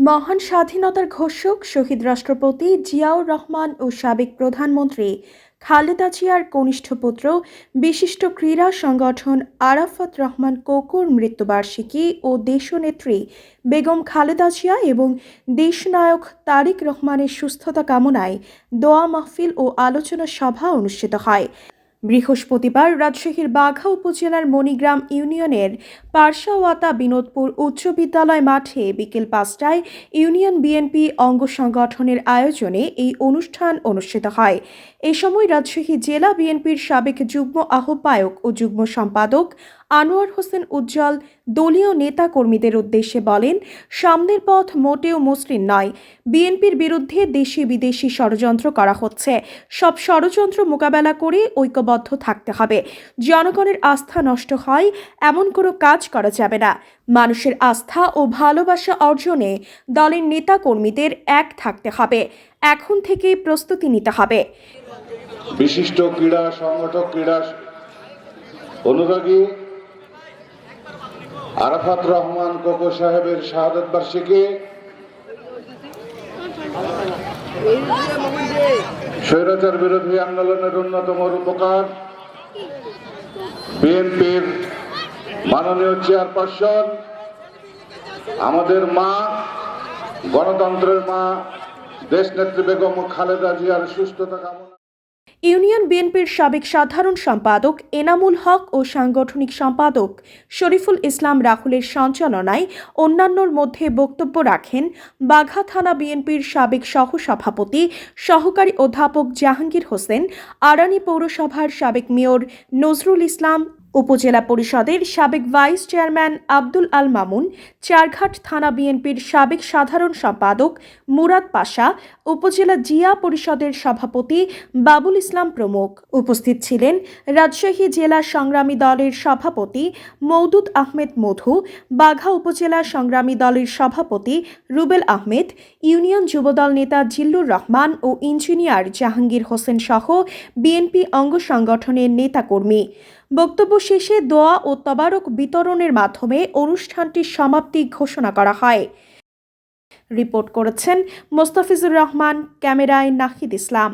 মহান স্বাধীনতার ঘোষক, শহীদ রাষ্ট্রপতি জিয়াউর রহমান ও সাবেক প্রধানমন্ত্রী খালেদা জিয়ার কনিষ্ঠ পুত্র, বিশিষ্ট ক্রীড়া সংগঠন আরাফাত রহমান কোকুর মৃত্যুবার্ষিকী ও দেশনেত্রী বেগম খালেদা জিয়া এবং দেশনায়ক তারিক রহমানের সুস্থতা কামনায় দোয়া মাহফিল ও আলোচনা সভা অনুষ্ঠিত হয়। বৃহস্পতিবার রাজশাহীর বাঘা উপজেলার মণিগ্রাম ইউনিয়নের পার্শাওয়াতা বিনোদপুর উচ্চ বিদ্যালয় মাঠে বিকেল পাঁচটায় ইউনিয়ন বিএনপি অঙ্গ সংগঠনের আয়োজনে এই অনুষ্ঠান অনুষ্ঠিত হয়। এ সময় রাজশাহী জেলা বিএনপির সাবেক যুগ্ম আহ্বায়ক ও যুগ্ম সম্পাদক আনোয়ার হোসেন উজ্জ্বল দলীয় নেতা কর্মীদের উদ্দেশ্যে বলেন, সামনের পথ মোটেও মসৃণ নয়। বিএনপির বিরুদ্ধে দেশি বিদেশি ষড়যন্ত্র করা হচ্ছে। সব ষড়যন্ত্র মোকাবেলা করে ঐক্যবদ্ধ থাকতে হবে। জনগণের আস্থা নষ্ট হয়, এমন কোনো কাজ করা যাবে না। মানুষের আস্থা ও ভালোবাসা অর্জনে দলের নেতা কর্মীদের এক থাকতে হবে। এখন থেকেই প্রস্তুতি নিতে হবে। বিশিষ্ট ক্রীড়া সংগঠক ক্রীড়া অনুরাগী আরাফাত রহমান কোকো সাহেবের শাহাদত বার্ষিকী। স্বৈরাচার বিরোধী আন্দোলনের অন্যতম রূপকার বিএনপির মাননীয় চেয়ারপারসন, আমাদের মা, গণতন্ত্রের মা, দেশনেত্রী বেগম খালেদা জিয়ার সুস্থতা কামনা ইউনিয়ন বিএনপির সাবেক সাধারণ সম্পাদক এনামুল হক ও সাংগঠনিক সম্পাদক শরীফুল ইসলাম রাহুলের সঞ্চালনায় অন্যান্যর মধ্যে বক্তব্য রাখেন বাঘা থানা বিএনপির সাবেক সহসভাপতি, সহকারী অধ্যাপক জাহাঙ্গীর হোসেন, আরানি পৌরসভার সাবেক মেয়র নজরুল ইসলাম উপজেলা পরিষদের সাবেক ভাইস চেয়ারম্যান আব্দুল আল মামুন, চারঘাট থানা বিএনপির সাবেক সাধারণ সম্পাদক মুরাদ পাশা, উপজেলা জিয়া পরিষদের সভাপতি বাবুল ইসলাম প্রমুখ। উপস্থিত ছিলেন রাজশাহী জেলা সংগ্রামী দলের সভাপতি মৌদুদ আহমেদ মধু, বাঘা উপজেলা সংগ্রামী দলের সভাপতি রুবেল আহমেদ, ইউনিয়ন যুবদল নেতা জিল্লুর রহমান ও ইঞ্জিনিয়ার জাহাঙ্গীর হোসেন সহ বিএনপি অঙ্গ সংগঠনের নেতাকর্মী। বক্তব্য শেষে দোয়া ও তবারক বিতরণের মাধ্যমে অনুষ্ঠানটির সমাপ্তি ঘোষণা করা হয়। রিপোর্ট করেছেন মোস্তাফিজুর রহমান, ক্যামেরায় নাহিদ ইসলাম।